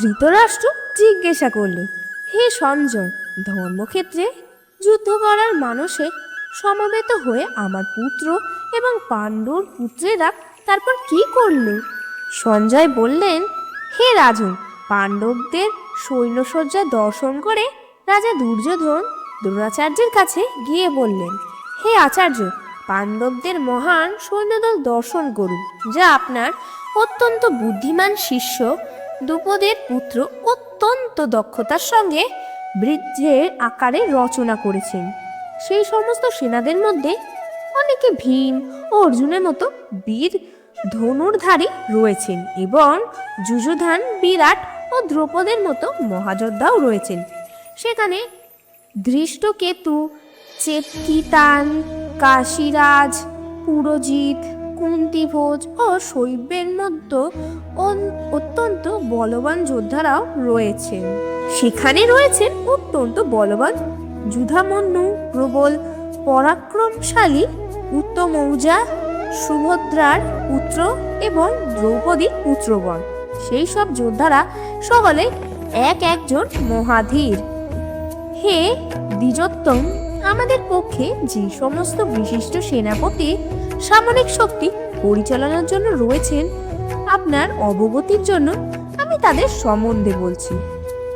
ধৃতরাষ্ট্র জিজ্ঞাসা করল হে সঞ্জয়, ধর্মক্ষেত্রে যুদ্ধ করার মানসে সমবেত হয়ে আমার পুত্র এবং পাণ্ডুর পুত্রেরা তারপর কি করল সঞ্জয় বললেন, হে রাজন পাণ্ডবদের সৈন্যসজ্জা দর্শন করে রাজা দুর্যোধন দ্রোণাচার্যের কাছে গিয়ে বললেন, হে আচার্য, পাণ্ডবদের মহান সৈন্যদল দর্শন করুন, যা আপনার অত্যন্ত বুদ্ধিমান শিষ্য দ্রুপদের পুত্র অত্যন্ত দক্ষতার সঙ্গে বৃদ্ধের আকারে রচনা করেছেন। সেই সমস্ত সেনাদের মধ্যে অনেকে ভীম ও অর্জুনের মতো বীর ধনুর্ধারী রয়েছেন এবং যুযুধান, বিরাট ও দ্রৌপদের মতো মহাযোদ্ধাও রয়েছেন। সেখানে ধৃষ্টকেতু চেতকিতান কাশীরাজ, পুরজিৎ, কুন্তিভোজ ও শৈবের মতো অত্যন্ত বলবান যোদ্ধারাও রয়েছেন সেখানে রয়েছেন অত্যন্ত বলবান যুধামন্যু, প্রবল, পরাক্রমশালী, উত্তমৌজা, সুভদ্রার পুত্র এবং দ্রৌপদীর পুত্রগণ। সেই সব যোদ্ধারা সকলে এক একজন মহাধীর। হে দ্বিজোত্তম, আমাদের পক্ষে যে সমস্ত বিশিষ্ট সেনাপতি সামরিক শক্তি পরিচালনার জন্য রয়েছেন আপনার অবগতির জন্য আমি তাদের সম্বন্ধে বলছি।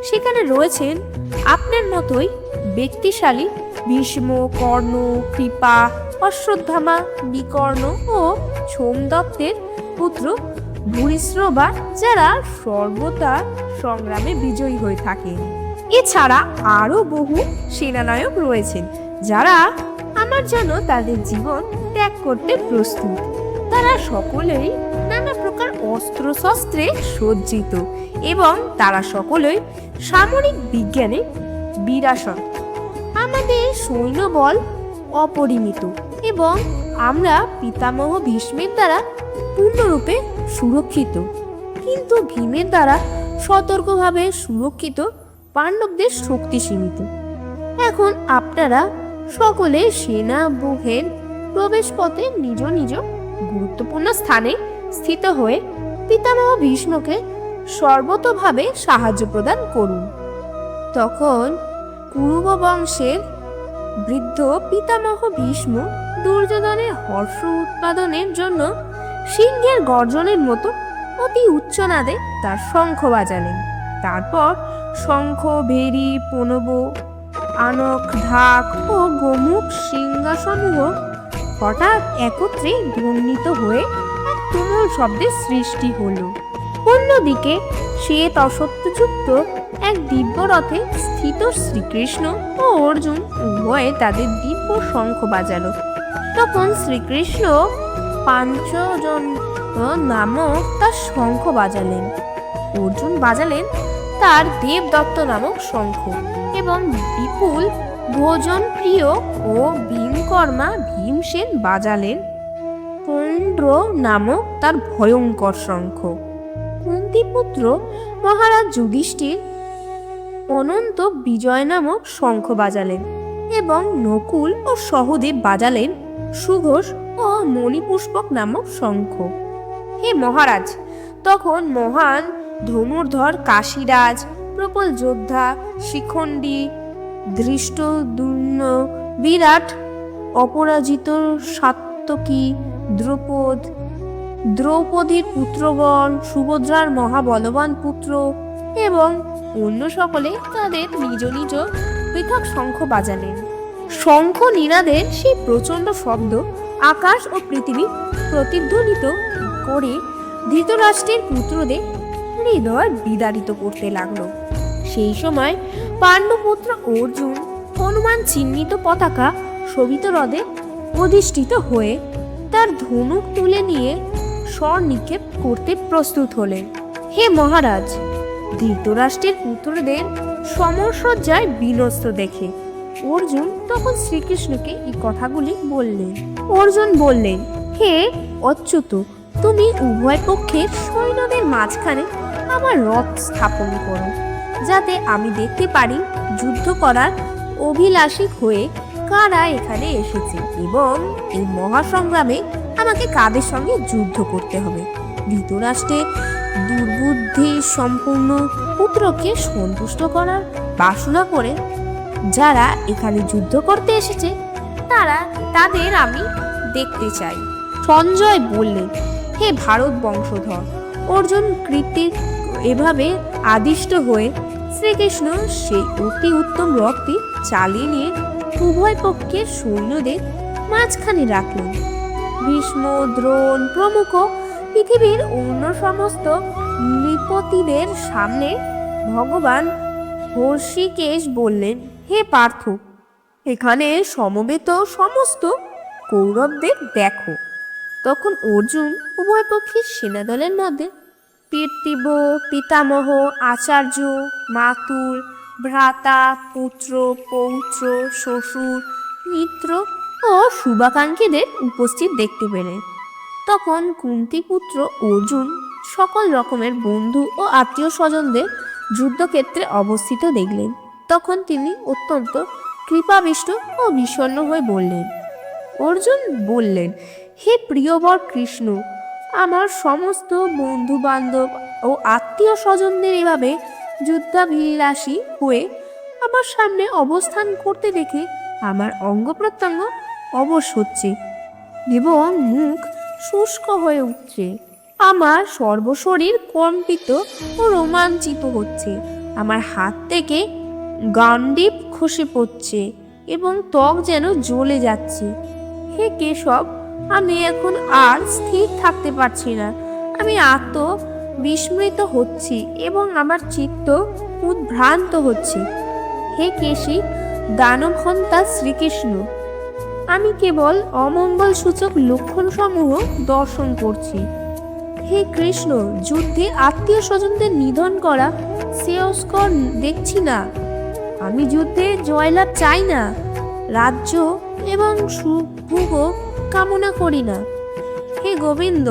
সেখানে রয়েছেন আপনার মতোই ব্যক্তিশালী, ভীষ্ম, কর্ণ, কৃপা অশ্বত্থামা বিকর্ণ ও সোমদত্তের পুত্র ভূরিশ্রবা যারা সর্বদা সংগ্রামে বিজয়ী হয়ে থাকেন। এছাড়া আরও বহু সেনানায়ক রয়েছেন যারা আমার যেন তাদের জীবন ত্যাগ করতে প্রস্তুত। তারা সকলেই নানা প্রকার অস্ত্র শস্ত্রে সজ্জিত এবং তারা সকলেই সামরিক বিজ্ঞানে বিরাসত। আমাদের সৈন্যবল অপরিমিত এবং আমরা পিতামহ ভীষ্মের দ্বারা পূর্ণরূপে সুরক্ষিত। কিন্তু ভীমের দ্বারা সতর্কভাবে সুরক্ষিত পাণ্ডবদের শক্তি সীমিত। এখন আপনারা সকলে সেনা বুহের প্রবেশ পথে নিজ নিজ গুরুত্বপূর্ণ স্থানে স্থিত হয়ে পিতামহ ভীষ্মকে সর্বতভাবে সাহায্য প্রদান করুন। তখন কুরুব বংশের বৃদ্ধ পিতামহ ভীষ্ম দুর্যোধনের হর্ষ উৎপাদনের জন্য সিংহের গর্জনের মতো অতি উচ্চনাদে তার শঙ্খ বাজালেন। তারপর শঙ্খ, ভেরি, পনব, আনক, ঢাক ও গোমুখ সিংহাসমূহ হঠাৎ একত্রে ধ্বনিত হয়ে তুমুল শব্দের সৃষ্টি হলো। অন্যদিকে শ্বেত অসত্যযুক্ত এক দিব্য রথে স্থিত শ্রীকৃষ্ণ ও অর্জুন উভয়ে তাদের দিব্য শঙ্খ বাজালো। তখন শ্রীকৃষ্ণ পাঞ্চজন নামক তার শঙ্খ বাজালেন। অর্জুন বাজালেন তার দেবদত্ত নামক শঙ্খ এবং বিপুল ভোজন প্রিয় ও ভীমকর্মা ভীমসেন বাজালেন। পৌন্ড্র নামক তার ভয়ঙ্কর শঙ্খ। কুন্তিপুত্র মহারাজ যুধিষ্ঠির অনন্ত বিজয় নামক শঙ্খ বাজালেন এবং নকুল ও সহদেব বাজালেন সুঘোষ ও মণিপুষ্পক নামক শঙ্খ। হে মহারাজ, তখন মহান ধনুর্ধর কাশীরাজ, প্রবল যোদ্ধা, শিখণ্ডী ধৃষ্ট বিরাট, অপরাজিত সাত্তকী দ্রৌপদ। দ্রৌপদীর পুত্রগণ, সুভদ্রার মহাবলবান পুত্র এবং অন্য সকলে তাদের নিজ নিজ পৃথক শঙ্খ বাজালেন। শঙ্খ নিনাদের সেই প্রচণ্ড শব্দ আকাশ ও পৃথিবী প্রতিধ্বনিত করে ধৃতরাষ্ট্রের পুত্রদের হৃদয় বিদারিত করতে লাগল। সেই সময় পাণ্ডুপুত্র অর্জুন হনুমান চিহ্নিত পতাকা শোভিত হ্রদে অধিষ্ঠিত হয়ে তার ধনুক তুলে নিয়ে স্বর নিক্ষেপ করতে প্রস্তুত হলেন। হে মহারাজ, ধৃতরাষ্ট্রের পুত্রদের সমরসজ্জায় বিনস্ত দেখে অর্জুন তখন শ্রীকৃষ্ণকে এই কথাগুলি বললেন। অর্জুন বললেন, হে অচ্যুত, তুমি উভয় পক্ষের সৈন্যদের মাঝখানে আমার রথ স্থাপন করো, যাতে আমি দেখতে পারি যুদ্ধ করার অভিলাষী হয়ে কারা এখানে এসেছে? এবং এই মহাসংগ্রামে আমাকে কাদের সঙ্গে যুদ্ধ করতে হবে? ধৃতরাষ্ট্রে দুর্বুদ্ধি সম্পূর্ণ পুত্রকে সন্তুষ্ট করার বাসনা করে যারা এখানে যুদ্ধ করতে এসেছে, তারা তাদের আমি দেখতে চাই। সঞ্জয় বললেন, হে ভারত বংশধর, অর্জুন কৃতিক এভাবে আদিষ্ট হয়ে শ্রীকৃষ্ণ সেই অতি উত্তম রথটি চালিয়ে নিয়ে উভয় পক্ষের সৈন্যদের মাঝখানে রাখলেন ভীষ্ম, দ্রোণ প্রমুখ পৃথিবীর অন্য সমস্ত নৃপতিদের সামনে ভগবান হর্ষিকেশ বললেন, হে পার্থ, এখানে সমবেত সমস্ত কৌরবদের দেখো। তখন অর্জুন উভয় পক্ষের সেনাদলের মধ্যে পিতৃব পিতামহ, আচার্য, মাতুল ভ্রাতা, পুত্র, পৌত্র, শ্বশুর, মিত্র ও শুভাকাঙ্ক্ষীদের উপস্থিত দেখতে পেলেন তখন কুন্তিপুত্র অর্জুন সকল রকমের বন্ধু ও আত্মীয় স্বজনদের যুদ্ধক্ষেত্রে অবস্থিত দেখলেন। তখন তিনি অত্যন্ত কৃপাবিষ্ট ও বিষণ্ণ হয়ে বললেন, অর্জুন বললেন, হে প্রিয়বর কৃষ্ণ, আমার সমস্ত বন্ধু বান্ধব ও আত্মীয় স্বজনদের এভাবে যুদ্ধাভিলাষী হয়ে আমার সামনে অবস্থান করতে দেখে আমার অঙ্গ প্রত্যঙ্গ অবশ হচ্ছে এবং মুখ শুষ্ক হয়ে উঠছে। আমার সর্বশরীর কম্পিত ও রোমাঞ্চিত হচ্ছে। আমার হাত থেকে গান্ডীপ খসে পড়ছে এবং ত্বক যেন জ্বলে যাচ্ছে। হে কেশব, আমি এখন আর স্থির থাকতে পারছি না। আমি আত্ম বিস্মৃত হচ্ছি এবং আমার চিত্ত উদ্ভ্রান্ত হচ্ছে। হে কেশী, দানবহন্তা শ্রীকৃষ্ণ, আমি কেবল অমঙ্গল সূচক লক্ষণসমূহ দর্শন করছি। হে কৃষ্ণ, যুদ্ধে আত্মীয় স্বজনদের নিধন করা শ্রেয়স্কর দেখছি না। আমি যুদ্ধে জয়লাভ চাই না, রাজ্য এবং সুভোগ কামনা করি না। হে গোবিন্দ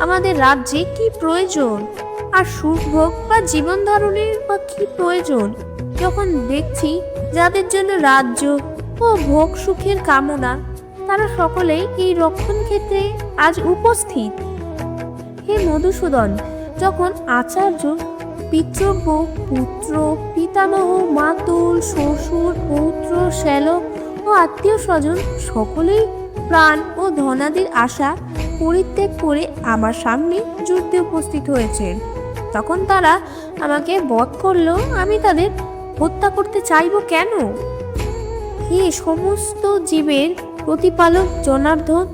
আমাদের রাজ্যে কি প্রয়োজন? আর সুখভোগ বা জীবন ধারণের বা কি প্রয়োজন? যখন দেখছি যাদের জন্য রাজ্য ও ভোগ সুখের কামনা, তারা সকলেই এই রক্ষণ ক্ষেত্রে আজ উপস্থিত। হে মধুসূদন, যখন আচার্য পিতৃব্য পুত্র, পিতামহ মাতুল শ্বশুর, পৌত্র, শ্যালক ও আত্মীয় স্বজন সকলেই প্রাণ ও ধনাদির আশা পরিত্যাগ করে আমার সামনে যুদ্ধে উপস্থিত হয়েছেন তখন তারা আমাকে বধ করল, আমি তাদের হত্যা করতে চাইব কেন? হে সমস্ত জীবের প্রতিপালক জনার্দন,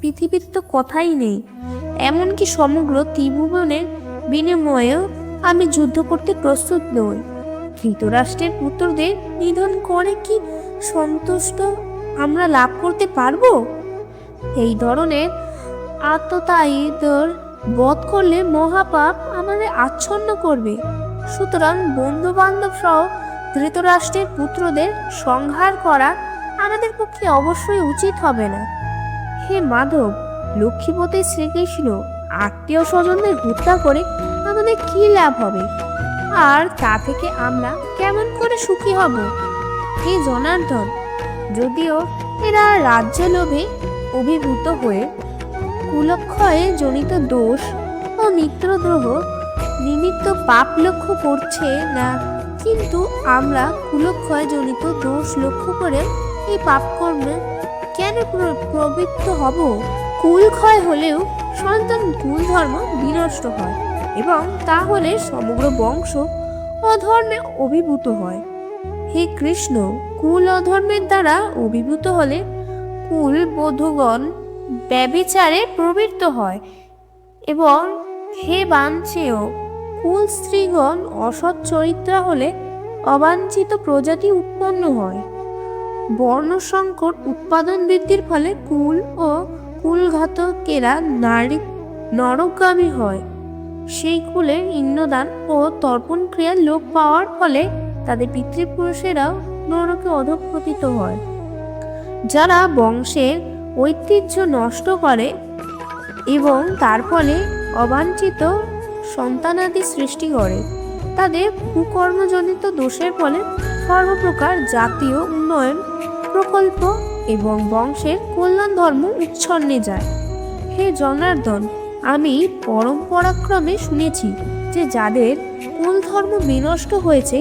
পৃথিবীর তো কথাই নেই। এমনকি সমগ্র ত্রিভুবনের বিনিময়েও আমি যুদ্ধ করতে প্রস্তুত নই। ধৃতরাষ্ট্রের পুত্রদের নিধন করে কি সন্তুষ্ট আমরা লাভ করতে পারব? এই ধরনের আত্মতায়ীদের বধ করলে মহাপাপ আমাদের আচ্ছন্ন করবে। সুতরাং বন্ধু বান্ধব সহ ধৃতরাষ্ট্রের পুত্রদের সংহার করা আমাদের পক্ষে অবশ্যই উচিত হবে না। হে মাধব, লক্ষ্মীপতি শ্রীকৃষ্ণ আত্মীয় স্বজনদের হত্যা করে আমাদের কি লাভ হবে? আর তা থেকে আমরা কেমন করে সুখী হব? হে জনার্দন, যদিও এরা রাজ্য লোভে অভিভূত হয়ে কুলক্ষয়ে জনিত দোষ ও মিত্রদ্রোহ নিমিত্ত পাপ লক্ষ্য করছে না। কিন্তু আমরা কুলক্ষয় জনিত দোষ লক্ষ্য করে এই পাপকর্মে কেন প্র- প্রবৃত্ত হব? কুলক্ষয় হলেও সন্তান কুল ধর্ম বিনষ্ট হয় এবং তা হলে সমগ্র বংশ অধর্মে অভিভূত হয়। হে কৃষ্ণ, কুল অধর্মের দ্বারা অভিভূত হলে কুল বধূগণ ব্যবিচারে প্রবৃত্ত হয় এবং হে বাঞ্ছেয়, কুল স্ত্রীগণ অসৎ চরিত্রা হলে অবাঞ্ছিত প্রজাতি উৎপন্ন হয়। বর্ণ সংকট উৎপাদন বৃদ্ধির ফলে কুল ও কুলঘাতকেরা নারী নরকগামী হয়। সেই কুলের ইন্নদান ও তর্পণ ক্রিয়ার লোপ পাওয়ার ফলে তাদের পিতৃপুরুষেরাও নরকে অধঃপতিত হয়। যারা বংশের ঐতিহ্য নষ্ট করে এবং তার ফলে অবাঞ্ছিত সন্তানাদি সৃষ্টি করে। তাদের কুকর্মজনিত দোষের ফলে সর্বপ্রকার জাতীয় উন্নয়ন প্রকল্প এবং বংশের কল্যাণ ধর্ম উচ্ছন্নে যায়। হে জনার্দন, আমি পরম্পরাক্রমে শুনেছি যে যাদের কুল ধর্ম বিনষ্ট হয়েছে,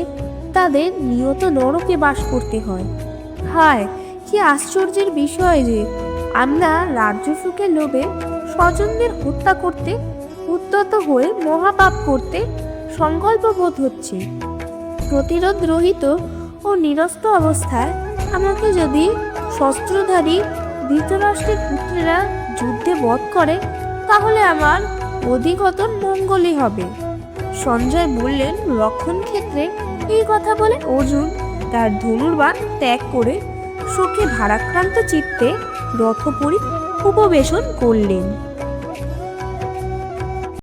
তাদের নিয়ত নরকে বাস করতে হয়। হায়, কি আশ্চর্যের বিষয় যে আমরা রাজ্য সুখের লোভে স্বজনদের হত্যা করতে, উদ্যত হয়ে মহাপাপ করতে সংকল্পবোধ হচ্ছে। প্রতিরোধ রহিত ও নিরস্ত অবস্থায় আমাকে যদি শস্ত্রধারী ধৃতরাষ্ট্রের পুত্রেরা যুদ্ধে বধ করে, তাহলে আমার অধিকতর মঙ্গলই হবে। সঞ্জয় বললেন, রক্ষণ ক্ষেত্রে এই কথা বলে অর্জুন তার ধনুর্বাণ ত্যাগ করে শোকে ভারাক্রান্ত চিত্তে রথপরি উপবেশন করলেন।